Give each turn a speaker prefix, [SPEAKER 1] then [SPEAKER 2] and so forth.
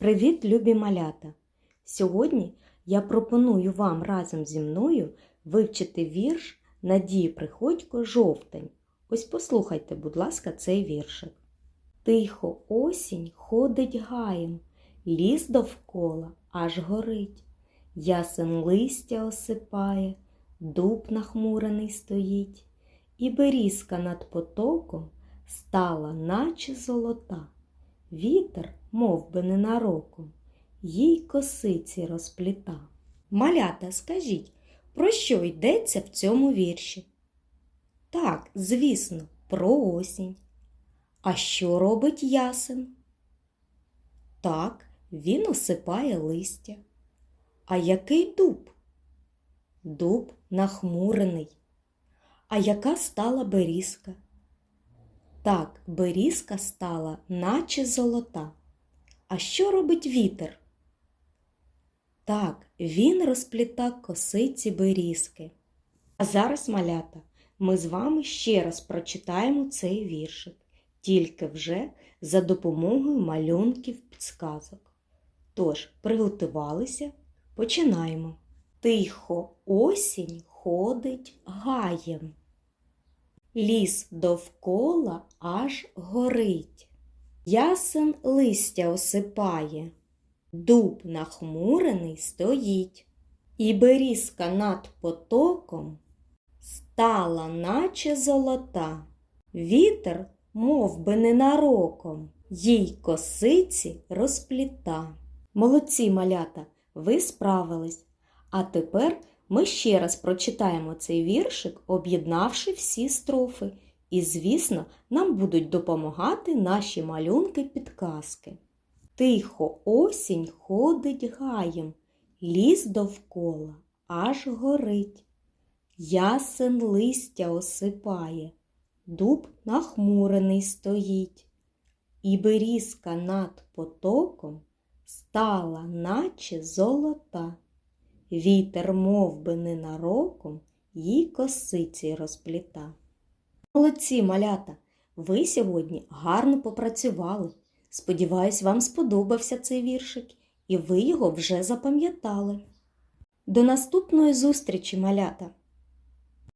[SPEAKER 1] Привіт, любі малята! Сьогодні я пропоную вам разом зі мною вивчити вірш Надії Приходько Жовтень. Ось послухайте, будь ласка, цей віршик. Тихо осінь ходить гаєм, ліс довкола аж горить. Ясен листя осипає, дуб нахмурений стоїть, і берізка над потоком стала, наче золота. Вітер, мов би ненароком, їй косиці розпліта. Малята, скажіть, про що йдеться в цьому вірші? Так, звісно, про осінь. А що робить ясен? Так, він осипає листя. А який дуб? Дуб нахмурений. А яка стала берізка? Так, берізка стала, наче золота. А що робить вітер? Так, він розпліта косиці берізки. А зараз, малята, ми з вами ще раз прочитаємо цей віршик, тільки вже за допомогою малюнків підсказок. Тож, приготувалися, починаємо. Тихо осінь ходить гаєм. Ліс довкола аж горить. Ясен листя осипає, дуб нахмурений стоїть, і берізка над потоком стала, наче золота. Вітер, мов би ненароком, їй косиці розпліта. Молодці малята, ви справились. А тепер ми ще раз прочитаємо цей віршик, об'єднавши всі строфи. І, звісно, нам будуть допомагати наші малюнки-підказки. Тихо осінь ходить гаєм, ліс довкола аж горить. Ясен листя осипає, дуб нахмурений стоїть, і берізка над потоком стала, наче золота. Вітер мов би ненароком їй косиці розпліта. Молодці, малята! Ви сьогодні гарно попрацювали. Сподіваюсь, вам сподобався цей віршик, і ви його вже запам'ятали. До наступної зустрічі, малята!